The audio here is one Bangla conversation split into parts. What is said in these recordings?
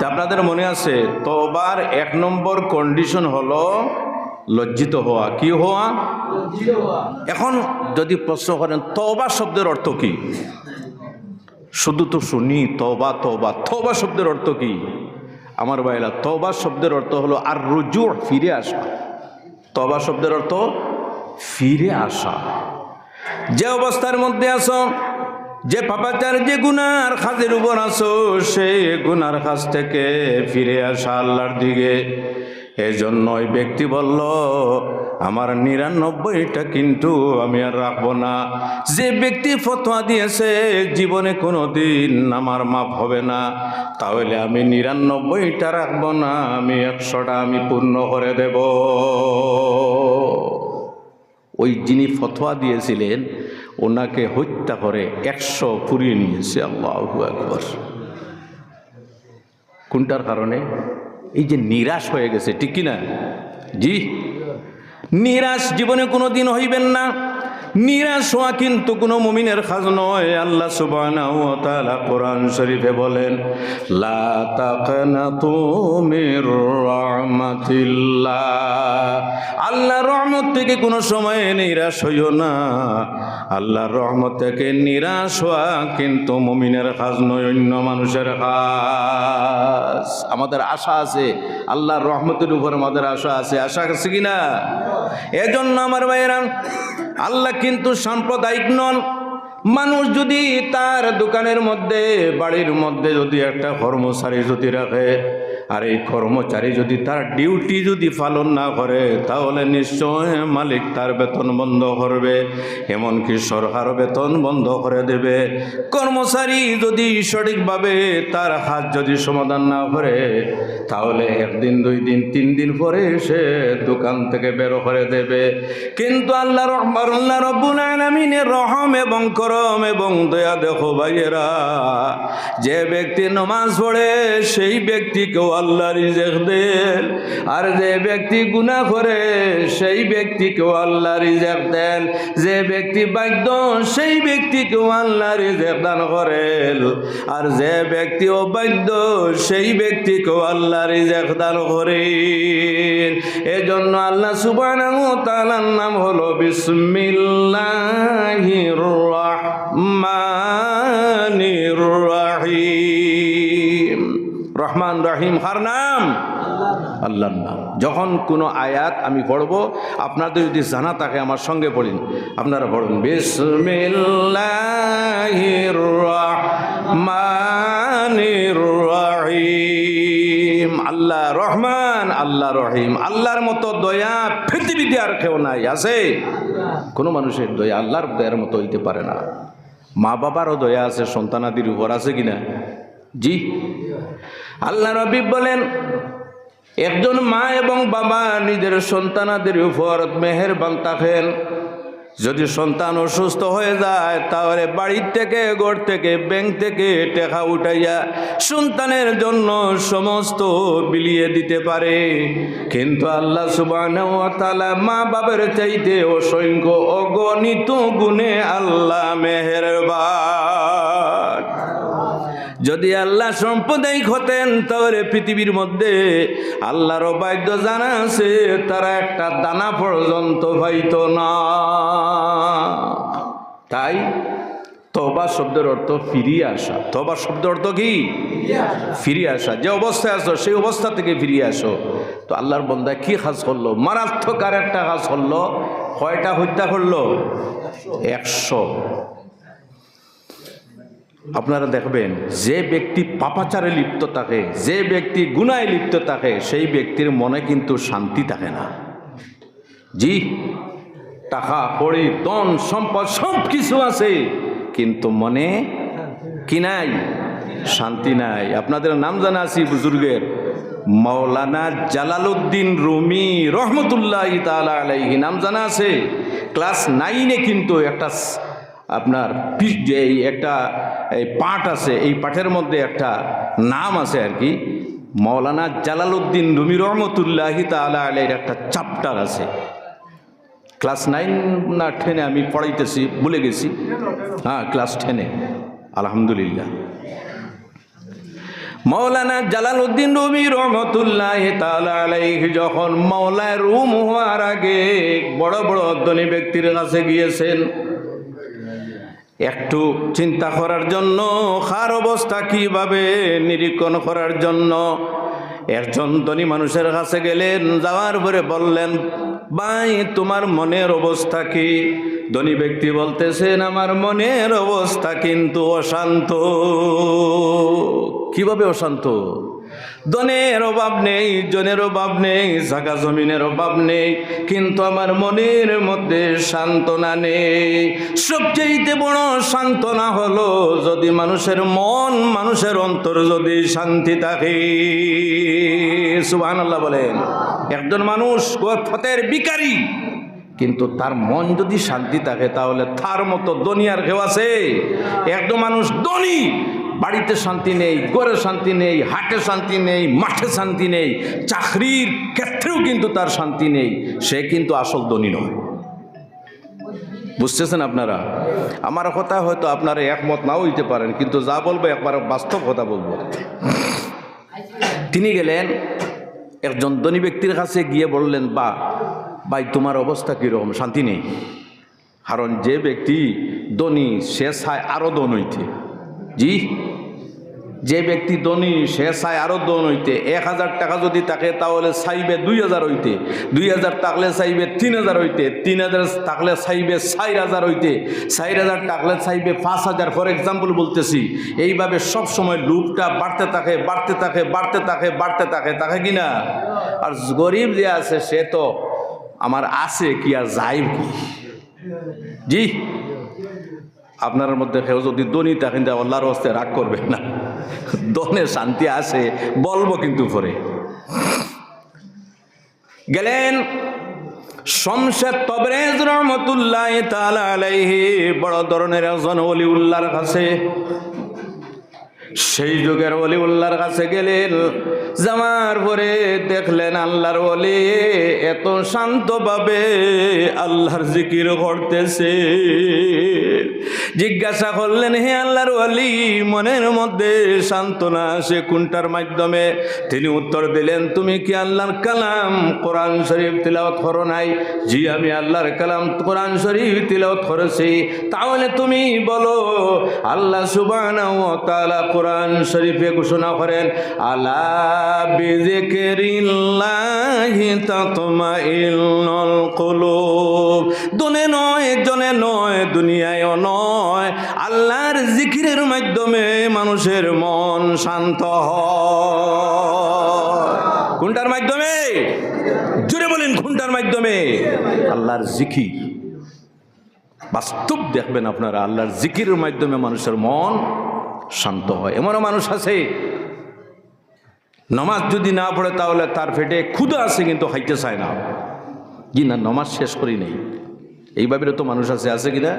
তা আপনাদের মনে আছে তোবার এক নম্বর কন্ডিশন হলো লজ্জিত হওয়া। কি হওয়া? এখন যদি প্রশ্ন করেন তবা শব্দের অর্থ কি? শুধু তো শুনি তবা তবা তবা শব্দের অর্থ কি? আমার ভাইলা তবা শব্দের অর্থ হলো আর রুজু ফিরে আসা। তবা শব্দের অর্থ ফিরে আসা। যে অবস্থার মধ্যে আসো যে পাপাচার যে গুনার খাজের উপর আসো সেই গুনার কাছ থেকে ফিরে আসা আল্লাহর দিকে। এই জন্য ওই ব্যক্তি বলল, আমার নিরানব্বইটা কিন্তু আমি আর রাখব না। যে ব্যক্তি ফতোয়া দিয়েছে, জীবনে কোনো দিন আমার মাপ হবে না। তাহলে আমি নিরানব্বইটা রাখব না, আমি একশোটা আমি পূর্ণ করে দেব। ওই যিনি ফতোয়া দিয়েছিলেন ওনাকে হত্যা করে একশো পুরিয়ে নিয়েছে, আল্লাহ একবার কোনটার কারণে? এই যে নিরাশ হয়ে গেছে, ঠিক কিনা? জি। নিরাশ জীবনে কোনো দিন হইবেন না। নিরাশ হওয়া কিন্তু কোনো মুমিনের খাজ নয়। আল্লাহ সুবহানাহু কোরআন শরীফে বলেন, লা আল্লাহর রহমত থেকে কোনো সময় নিরাশ হইও না। আল্লাহর রহমত থেকে নিরাশ হওয়া কিন্তু মুমিনের কাজ নয় অন্য মানুষের কাজ আমাদের আশা আছে, আল্লাহর রহমতের উপর আমাদের আশা আছে। আশা আছে কিনা এজন্য আমার ভাইয়েরা, আল্লাহ কিন্তু সাম্প্রদায়িক নন। মানুষ যদি তার দোকানের মধ্যে, বাড়ির মধ্যে যদি একটা কর্মচারী যদি রাখে আর এই কর্মচারী যদি তার ডিউটি যদি পালন না করে, তাহলে নিশ্চয় মালিক তার বেতন বন্ধ করবে। এমনকি সরকার বেতন বন্ধ করে দেবে। কর্মচারী যদি সঠিকভাবে তার হাত যদি সমাধান না করে, তাহলে একদিন, দুই দিন, তিন দিন পরে সে দোকান থেকে বের করে দেবে। কিন্তু আল্লাহ রব্বুল আলামিনের রহম এবং করম এবং দয়া দেখো ভাইয়েরা, যে ব্যক্তি নমাজ পড়ে, সেই ব্যক্তিকেও আল্লাহ রিজেক দেন। আর যে ব্যক্তি গুনাহ করে, সেই ব্যক্তিকেও আল্লাহ রিজেক দেন। যে ব্যক্তি বাধ্য, সেই ব্যক্তিকেও আল্লাহ রিজেক দান করেন। আর যে ব্যক্তি অবাধ্য, সেই ব্যক্তিকেও আল্লাহ রিজেক দান করেন। এজন্য আল্লাহ সুবহানাহু ওয়া তাআলার নাম হলো বিসমিল্লাহির রহমানির রহিম। রহমান রহিম হার নাম? আল্লাহর নাম। যখন কোনো আয়াত আমি পড়ব, আপনাদের যদি জানা থাকে, আমার সঙ্গে পড়িন। আপনারা পড়ুন রহিম। আল্লাহ রহমান, আল্লাহ রহিম। আল্লাহর মতো দয়া পৃথিবীতে আর কেউ নাই, আছে? কোনো মানুষের দয়া আল্লাহর দয়ার মতো হইতে পারে না। মা বাবারও দয়া আছে, সন্তানাদির উপর আছে কিনা? জি। আল্লাহ রবি বলেন, একজন মা এবং বাবা নিজের সন্তানাদের উপর মেহেরবান থাকেন। যদি সন্তান অসুস্থ হয়ে যায়, তাহলে বাড়ির থেকে, ঘর থেকে, ব্যাংক থেকে টাকা উঠাইয়া সন্তানের জন্য সমস্ত বিলিয়ে দিতে পারে। কিন্তু আল্লাহ সুবাহ মা বাবার চাইতে অসংখ্য অগণিত গুণে আল্লাহ মেহেরবান। যদি আল্লাহ সম্প্রদায়িক হতেন তাহলে পৃথিবীর মধ্যে আল্লাহর বাদ্য জানা আছে তারা একটা দানা পর্যন্ত পাইত না। তাই তবা শব্দের অর্থ ফিরিয়ে আসা। তবা শব্দের অর্থ কি? ফিরিয়ে আসা। যে অবস্থায় আসো সেই অবস্থা থেকে ফিরিয়ে আসো। তো আল্লাহর বন্দা কি কাজ করল? মারাত্মক আর একটা কাজ করল। কয়টা হত্যা করল? একশো। আপনারা দেখবেন, যে ব্যক্তি পাপাচারে লিপ্ত থাকে, যে ব্যক্তি গুনায় লিপ্ত থাকে, সেই ব্যক্তির মনে কিন্তু শান্তি থাকে না। জি, টাকা কড়ি দন সম্পদ সব কিছু আছে, কিন্তু মনে কি নাই? শান্তি নাই। আপনাদের নাম জানা আছি, বুজুর্গের। মৌলানা জালালউদ্দিন রুমি রহমতুল্লাহ তালা আলাইহি, নাম জানা আছে। ক্লাস নাইনে কিন্তু একটা আপনার পি- যে এই একটা এই পাঠ আছে, এই পাঠের মধ্যে একটা নাম আছে আর কি। মৌলানা জালালউদ্দিন রুমি রহমতুল্লাহি তালা আলাইয়ের একটা চাপ্টার আছে। ক্লাস নাইন না টেনে আমি পড়াইতেছি, ভুলে গেছি। হ্যাঁ ক্লাস টেনে আলহামদুলিল্লাহ। মৌলানা জালালউদ্দিন রুমি রহমতুল্লাহ আলাইহি যখন মৌলায় রুম হওয়ার আগে বড় বড় ধনী ব্যক্তির কাছে গিয়েছেন একটু চিন্তা করার জন্য, খার অবস্থা কীভাবে নিরীক্ষণ করার জন্য? একজন ধনী মানুষের কাছে গেলেন, যাওয়ার পরে বললেন, ভাই, তোমার মনের অবস্থা কি? ধনী ব্যক্তি বলতেছেন, আমার মনের অবস্থা কিন্তু অশান্ত। কীভাবে অশান্ত? ধনের অভাব নেই জনের অভাব নেই, জাগা জমিনের অভাব নেই, কিন্তু আমার মনের মধ্যে সান্ত্বনা নেই। সবচেয়ে বড় সান্ত্বনা হলো যদি মানুষের মন, মানুষের অন্তর যদি শান্তি থাকে। সুবাহ বলেন, একজন মানুষ ফতের বিকারী কিন্তু তার মন যদি শান্তি থাকে, তাহলে তার মতো দুনিয়ার কেউ আছে? একদম মানুষ ধনী বাড়িতে শান্তি নেই গড়ে শান্তি নেই, হাটে শান্তি নেই, মাঠে শান্তি নেই, চাকরির ক্ষেত্রেও কিন্তু তার শান্তি নেই, সে কিন্তু আসল ধনী নয়। বুঝতেছেন আপনারা? আমার কথা হয়তো আপনারা একমত নাও হইতে পারেন, কিন্তু যা বলব একবার বাস্তব কথা বলব। তিনি গেলেন, একজন ধনী ব্যক্তির কাছে গিয়ে বললেন, বা, ভাই, তোমার অবস্থা কীরকম? শান্তি নেই। কারণ যে ব্যক্তি ধনী, সে চায় আরও দন হইতে। জি? যে ব্যক্তি ধনী, সে চাই আরও দন হইতে। এক হাজার টাকা যদি থাকে, তাহলে চাইবে দুই হাজার হইতে। দুই হাজার থাকলে চাইবে তিন হাজার হইতে। তিন হাজার থাকলে চাইবে চার হাজার হইতে। চার হাজার টাকলে চাইবে পাঁচ হাজার। ফর এক্সাম্পল বলতেছি, এইভাবে সব সময় লুপটা বাড়তে থাকে বাড়তে থাকে বাড়তে থাকে বাড়তে থাকে থাকে কি না? আর গরিব যে আছে, সে তো আমার আছে কি আর যাইব কি জি? আপনার মধ্যে কেউ যদি দনি থাকেন যে আল্লাহর হস্তে রাগ করবেন না। দনের শান্তি আছে, বলব কিন্তু পরে গেলেন শমশেদ তবরেজ রহমতুল্লাহ আলাইহি, বড় ধরনের একজন অলি উল্লাহর কাছে। সেই যুগের অলি উল্লাহর কাছে গেলেন। জামার পরে দেখলেন আল্লাহর অলি এত শান্তভাবে আল্লাহর জিকির করতেছে। জিজ্ঞাসা করলেন, হে আল্লাহর অলি, মনের মধ্যে সান্ত্বনা সে কোনটার মাধ্যমে? তিনি উত্তর দিলেন, তুমি কি আল্লাহর কালাম কোরআন শরীফ তিলাওয়াত করো নাই? জি, আমি আল্লাহর কালাম কোরআন শরীফ তিলাওয়াত করেছি। তাহলে তুমি বলো, আল্লাহ তাআলা কোরআন শরীফে ঘোষণা করেন, আলা বিযিকরিল্লাহি তাতমাইন্নুল কুলুব। দনে নয় জনে নয় দুনিয়ায় নয়। আল্লাহর জিকিরের মাধ্যমে মানুষের মন শান্ত হয়। মাধ্যমে? জুড়ে বলেন, কোনটার মাধ্যমে? আল্লাহর জিকির। বাস্তব দেখবেন আপনারা, আল্লাহর জিকিরের মাধ্যমে মানুষের মন শান্ত হয়। এমনও মানুষ আছে। নমাজ যদি না পড়ে তাহলে তার পেটে ক্ষুদা আছে কিন্তু খাইতে চায় না। কি না, নমাজ শেষ করি নেই। এইভাবে তো মানুষ আছে আছে কিনা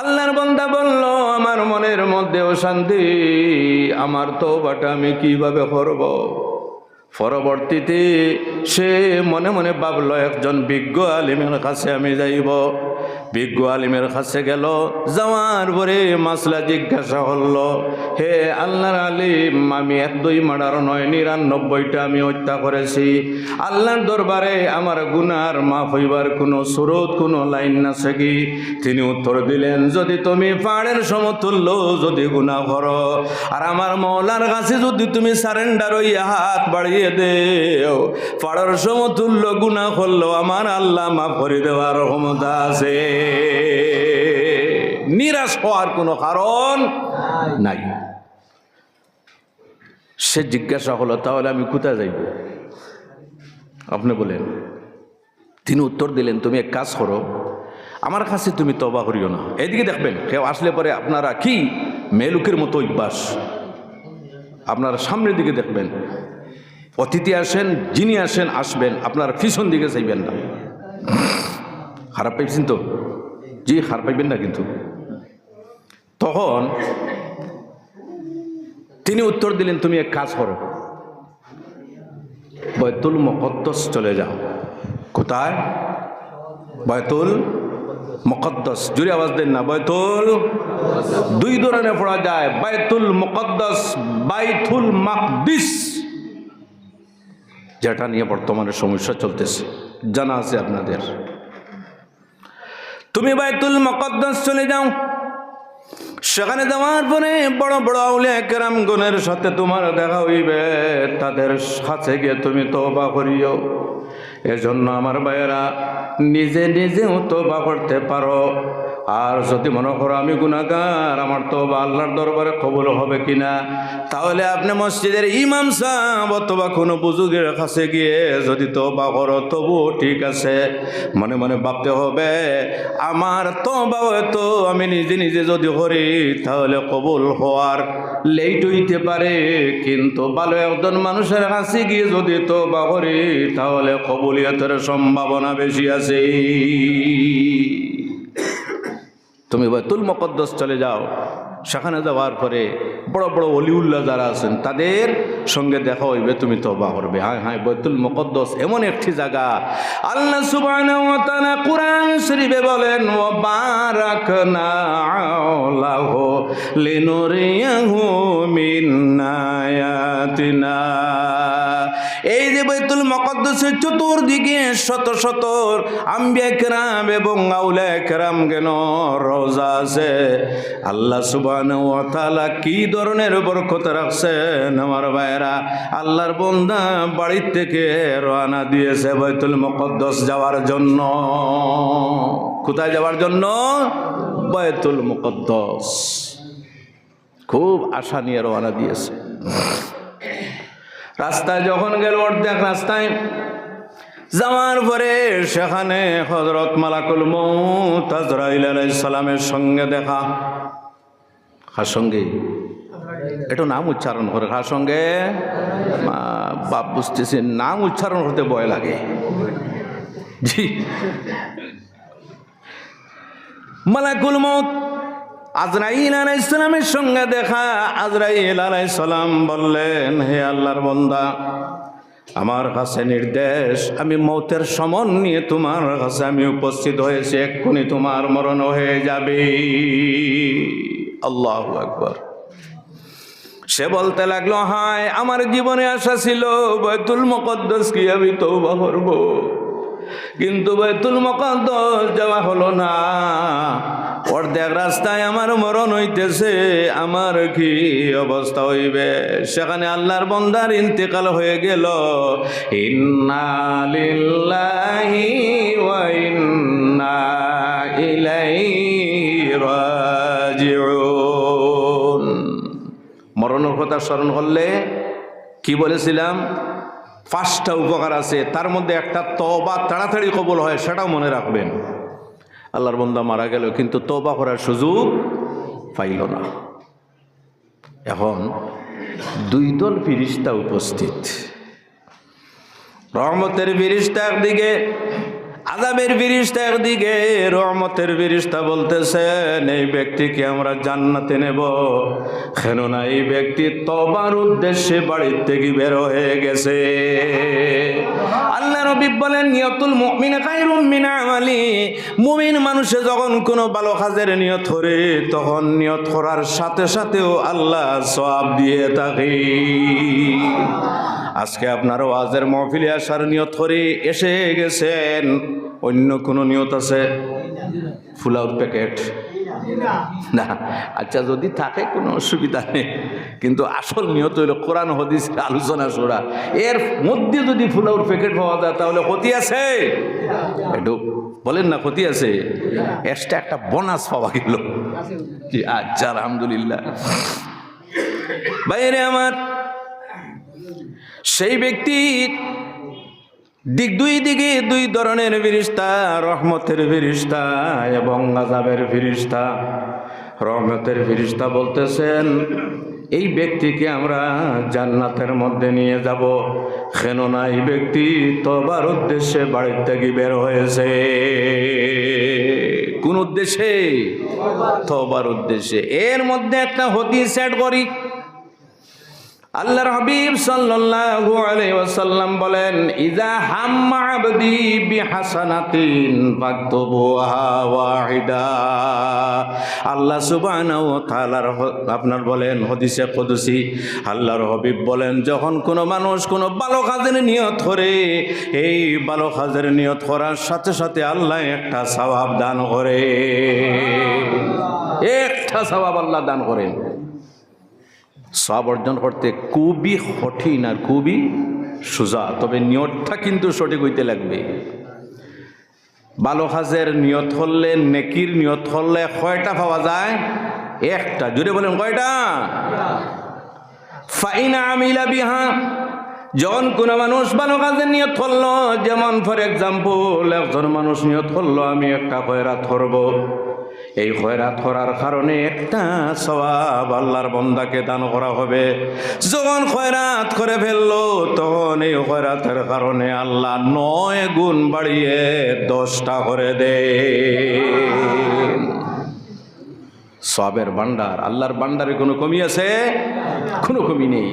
আল্লাহর বন্দা বলল, আমার মনের মধ্যেও শান্তি, আমার তো বাটা আমি কীভাবে করব? পরবর্তীতে সে মনে মনে ভাবল, একজন বিজ্ঞ আলিমের কাছে আমি যাইব। বিজ্ঞ আলিমের কাছে গেল। যাওয়ার পরে মাসলা জিজ্ঞাসা হল হে আল্লাহর আলিম, আমি এক, দুই মার্ডার নয়, নিরানব্বইটা আমি হত্যা করেছি। আল্লাহর দরবারে আমার গুনার মাফ হইবার কোনো সুরত, কোনো লাইন না কি? তিনি উত্তর দিলেন, যদি তুমি পাহাড়ের সমতুল্য, যদি গুণা করো, আর আমার মৌলার কাছে যদি তুমি সারেন্ডার হইয়া হাত বাড়িয়ে দেও, পাহাড়ের সমতুল্য গুণা করল আমার আল্লাহ মাফ করে দেওয়ার ক্ষমতা আছে। নিরাশ হওয়ার কোনো কারণ নাই। সে জিজ্ঞাসা হলো, তাহলে আমি কোথায় যাইব? আপনি বলেন, তিনি উত্তর দিলেন, তুমি এক কাজ করো, আমার কাছে তুমি তবা করিও না। এদিকে দেখবেন, কেউ আসলে পরে আপনারা কি মেলুকের মতো অভ্যাস। আপনার সামনের দিকে দেখবেন, অতিথি আসেন, যিনি আসেন, আসবেন, আপনার পিছন দিকে চাইবেন না। খারাপ পাইছেন তো? জি, খারাপ পাইবেন না কিন্তু। তখন তিনি উত্তর দিলেন, তুমি এক কাজ করো। বয়তুল মকদ্দস চলে যাও। কোথায়? বয়তুল মুকদ্দাস। জুড়ে আওয়াজ দেন না। বাইতুল দুই ধরনের পড়া যায়। বাইতুল মুকদ্দাস, বাইতুল মাকদিস। যেটা নিয়ে বর্তমানে সমস্যা চলতেছে। জানা আছে আপনাদের। তুমি বাইতুল মকদ্দাস চলে যাও। সেখানে যাওয়ার পরে বড় বড় আউলিয়া কেরাম গুণের সাথে তোমার দেখা হইবে। তাদের সাথে গিয়ে তুমি তওবা করিও। এজন্য আমার ভাইয়েরা, নিজে নিজেও তওবা করতে পারো। আর যদি মনে করো আমি গুণাগার আমার তো আল্লাহর দরবারে কবুল হবে কিনা? তাহলে আপনি মসজিদের ইমাম সাহেব অথবা কোনো বুজুগের কাছে গিয়ে যদি তবা করো, তবুও ঠিক আছে। মনে মনে ভাবতে হবে, আমার তবা হয়তো আমি নিজে নিজে যদি করি, তাহলে কবুল হওয়ার লেট হইতে পারে। কিন্তু ভালো একজন মানুষের কাছে গিয়ে যদি তো বা করি, তাহলে কবুলিয়তের সম্ভাবনা বেশি আছে তুমি বাইতুল মকদ্দস চলে যাও। সেখানে যাওয়ার পরে বড় বড় অলিউল্লাহ যারা আছেন, তাদের সঙ্গে দেখা হইবে, তুমি তবা করবে। হ্যাঁ হ্যাঁ বাইতুল মকদ্দস এমন একটি জায়গা। আল্লাহ সুবহানাহু ওয়া শরীফে বলেন ওয়া বারাকনা লাহু লিনুরিয়াহু আয়াতিনা। এই যে বাইতুল মকদ্দসের চতুর্দিকে শত শত আম্বিয়া কেরাম এবং আউলা কেরাম কেন রোজা আছে? আল্লাহ সুবহানাহু ওয়া তাআলা কি ধরনের বরকত রাখছেন আমার ভাইরা আল্লাহর বন্দা বাড়ির থেকে রওনা দিয়েছে বাইতুল মকদ্দস যাওয়ার জন্য। কোথায় যাওয়ার জন্য? বাইতুল মুকদ্দস। খুব আশা নিয়ে রওনা দিয়েছে। রাস্তায় যখন গেল অর্ধেক রাস্তায়, যাওয়ার পরে সেখানে হজরত মালাকুল মৌত সঙ্গে দেখা। কার সঙ্গে? একটু নাম উচ্চারণ করে, কার সঙ্গে? বাপ বুঝতেছি, নাম উচ্চারণ করতে ভয় লাগে। জি। মালাকুল মৌত আজরাইল আলাইসালামের সঙ্গে দেখা আজরাইল আলাইসালাম বললেন, হে আল্লাহর বন্দা, আমার কাছে নির্দেশ, আমি মৌতের সমন নিয়ে তোমার কাছে আমি উপস্থিত হয়েছি, এক্ষুনি তোমার মরণ হয়ে যাবে। আল্লাহ আকবর। সে বলতে লাগল, হায়, আমার জীবনে আশা ছিল বৈতুল মকদ্দস কি আমি তৌবা করব, কিন্তু বৈতুল মকদ্দস যাওয়া হলো না। অর্ধেক রাস্তায় আমার মরণ হইতেছে, আমার কি অবস্থা হইবে? সেখানে আল্লাহর বন্দার ইন্তেকাল হয়ে গেল। মরণের কথা স্মরণ করলে কি বলেছিলাম? পাঁচটা উপকার আছে, তার মধ্যে একটা তবা তাড়াতাড়ি কবল হয়, সেটাও মনে রাখবেন। আল্লাহর বন্দা মারা গেল, কিন্তু তোবা করার সুযোগ পাইল না। এখন দুই দল ফিরিস্তা উপস্থিত। রহমতের ফিরিস্তা একদিকে আজাবের ফিরিস্তা একদিকে, রহমতের ফিরিস্তা বলতেছেন, এই ব্যক্তিকে আমরা জান্নাতে নেব। কেননা এই ব্যক্তি তবার উদ্দেশ্যে বাড়ির থেকে বের হয়ে গেছে। আল্লাহ রবি বলেন, নিয়তুল মুমিন খায়রুম মিন আমালি। মুমিন মানুষে যখন কোনো ভালো কাজের নিয়ত করে, তখন নিয়ত করার সাথে সাথেও আল্লাহ সওয়াব দিয়ে থাকে। আজকে আপনার ওয়াজের মহফিলে আসার নিয়ত করে এসে গেছেন। অন্য কোনো নিয়ত আছে? ফুল আউট প্যাকেট না আচ্ছা যদি থাকে কোনো অসুবিধা নেই। কিন্তু আসল নিয়ত হইল কোরআন, হদিস, আলোচনা শোনা এর মধ্যে যদি ফুল আউট প্যাকেট পাওয়া যায়, তাহলে ক্ষতি আছে। একটু বলেন না, ক্ষতি আছে? এক্সট্রা একটা বোনাস পাওয়া গেল। আচ্ছা আলহামদুলিল্লাহ। বাইরে আমার সেই ব্যক্তি দিক দুই দিকে দুই ধরনের ফিরিস্তা রহমতের ফিরিস্তা এবং আজাবের ফিরিস্তা রহমতের ফিরিস্তা বলতেছেন, এই ব্যক্তিকে আমরা জান্নাতের মধ্যে নিয়ে যাব। কেননা এই ব্যক্তি তবার উদ্দেশ্যে বাড়ির থেকে বের হয়েছে। কোন উদ্দেশ্যে? তবার উদ্দেশ্যে। এর মধ্যে একটা হতি সেট করি। আল্লাহর হাবিব সাল্লাল্লাহু আলাইহি ওয়াসাল্লাম বলেন ইজা হাম্মা আবদি বিহাসানাতিন ফাকতুবুহা ওয়াহিদা। আল্লাহ সুবহানাহু ওয়া তাআলার আপনার বলেন হাদিসে কুদসি আল্লাহর হাবিব বলেন যখন কোনো মানুষ কোনো ভালো কাজের নিয়ত করে এই ভালো কাজের নিয়ত করার সাথে সাথে আল্লাহ একটা সওয়াব দান করে। একটা সওয়াব আল্লাহ দান করেন। সব অর্জন করতে খুবই কঠিন আর খুবই সোজা। তবে নিয়তটা কিন্তু সঠিক হইতে লাগবে। ভালো কাজের নিয়ত হলে, নেকির নিয়ত হলে কয়টা পাওয়া যায়? একটা। জুড়ে বলেন, কয়টা? ফাইনা আমিলা বিহা। যখন কোনো মানুষ ভালো কাজের নিয়ত করল, যেমন ফর এক্সাম্পল একজন মানুষ নিয়ত করল, আমি একটা কয়রা ধরবো। এই খয়রাত করার কারণে একটা সবাব আল্লাহর বন্দাকে দান করা হবে। যখন খয়রাত করে ফেলল, তখন এই খয়রাতের কারণে আল্লাহ নয় গুণ বাড়িয়ে দশটা করে দে সবের ভান্ডার আল্লাহর ভান্ডারে কোনো কমি আছে? কোনো কমি নেই।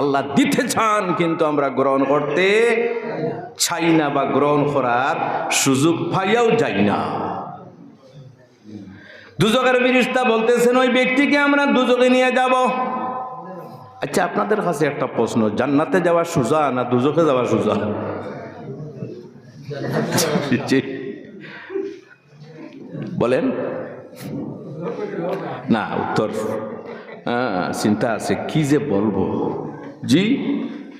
আল্লাহ দিতে চান, কিন্তু আমরা গ্রহণ করতে চাই না বা গ্রহণ করার সুযোগ পাইয়াও যাই না। দুজকের বিরিস্তা বলতেছেন, ওই ব্যক্তিকে আমরা দুজকে নিয়ে যাব। আচ্ছা আপনাদের কাছে একটা প্রশ্ন, জান্নাতে যাওয়া সোজা না দুজকে যাওয়া সোজা বলেন। না, উত্তর। চিন্তা আছে, কি যে বলব? জি,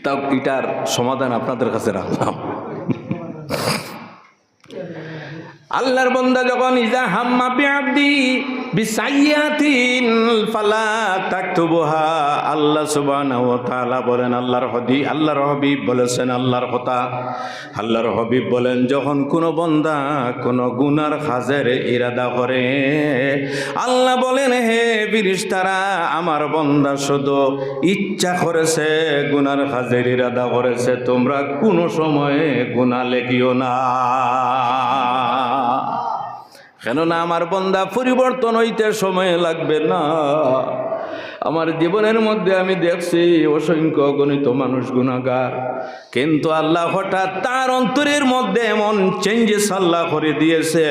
তাও এটার সমাধান আপনাদের কাছে রাখলাম। আল্লাহর বন্দা যখন ইজা হাম্মা বিআবদি ফালা আল্লাহ বলেন, আল্লাহর আল্লাহর হাবিব বলেছেন, আল্লাহর কথা। আল্লাহর বলেন, যখন কোনো বন্দা কোনো গুনার কাজের ইরাদা করে, আল্লাহ বলেন, হে ফিরিস্তারা আমার বন্দা শুধু ইচ্ছা করেছে গুনার কাজের ইরাদা করেছে, তোমরা কোনো সময়ে গুনাহ লেখিও না। কেননা আমার বন্দা পরিবর্তন হইতে সময় লাগবে না। আমার জীবনের মধ্যে আমি দেখছি অসংখ্য গণিত মানুষ গুণাগার। কিন্তু আল্লাহ হঠাৎ তার অন্তরের মধ্যে এমন চেঞ্জেস আল্লাহ করে দিয়েছে।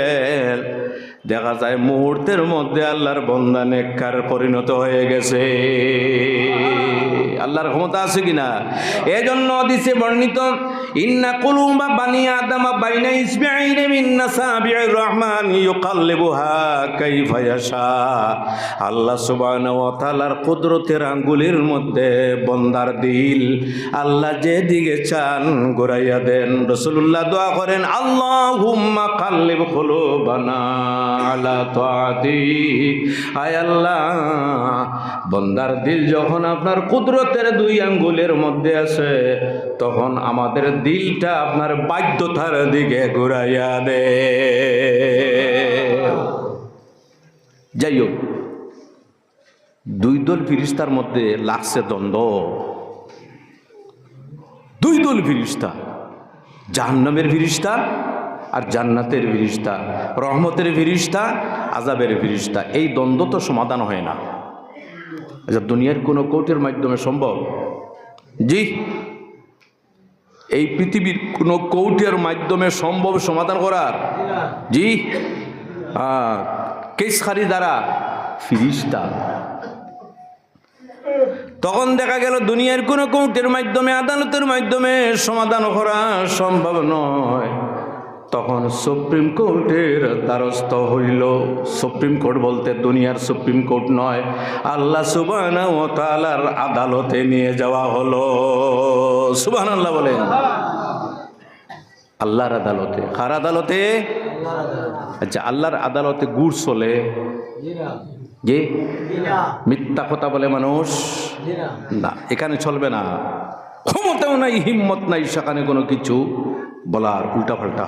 দেখা যায় মুহূর্তের মধ্যে আল্লাহর বন্দা নেককার পরিণত হয়ে গেছে। আল্লাহর ক্ষমতা আছে কিনা? এজন্য দিছে বর্ণিত ইন্না কুলুবা বানি আদামা বাইনা ইসবিআইনি মিন নাসাবি'ir রহমান ইউকাল্লিবুহা কাইফা ইয়াশা। আল্লাহ সুবহানাহু ওয়া তাআলার কুদরতের আঙ্গুলের মধ্যে বন্দার দিল। আল্লাহ যে দিকে চান ঘুরাইয়া দেন। রাসূলুল্লাহ দোয়া করেন, আল্লাহুম্মা কাল্লিব কুলুবানা আলা তাআতি। আয় আল্লাহ, বন্দার দিল যখন আপনার কুদরতের দুই আঙ্গুলের মধ্যে আছে তখন আমাদের দিলটা আপনার বাধ্যতার দিকে ঘুরাইয়া দে। যাই হোক দুই দল ফিরিস্তার মধ্যে লাগছে দ্বন্দ্ব। দুই দল ফিরিস্তা, জাহান্নামের ফিরিস্তা আর জান্নাতের ফিরিস্তা, রহমতের ফিরিস্তা আজাবের ফিরিস্তা। এই দ্বন্দ্ব তো সমাধান হয় না। আচ্ছা দুনিয়ার কোনো কোর্টের মাধ্যমে সম্ভব? জি। এই পৃথিবীর কোনো কৌটের মাধ্যমে সম্ভব সমাধান করার? জি? কেসারি দ্বারা ফিরিস্তা। তখন দেখা গেল দুনিয়ার কোনো কৌটের মাধ্যমে, আদালতের মাধ্যমে সমাধান করা সম্ভব নয়। তখন সুপ্রিম কোর্টের দ্বারস্থ হইল। সুপ্রিম কোর্ট বলতে দুনিয়ার সুপ্রিম কোর্ট নয়, আল্লাহ সুবান ও তালার আদালতে নিয়ে যাওয়া হলো। সুবান আল্লাহ বলেন। আল্লাহর আদালতে। কার আদালতে? আচ্ছা আল্লাহর আদালতে গুড় চলে। যে মিথ্যা কথা বলে মানুষ? না, এখানে চলবে না। ক্ষমতাও নাই, হিম্মত নাই, সেখানে কোনো কিছু বলার উল্টাপাল্টা।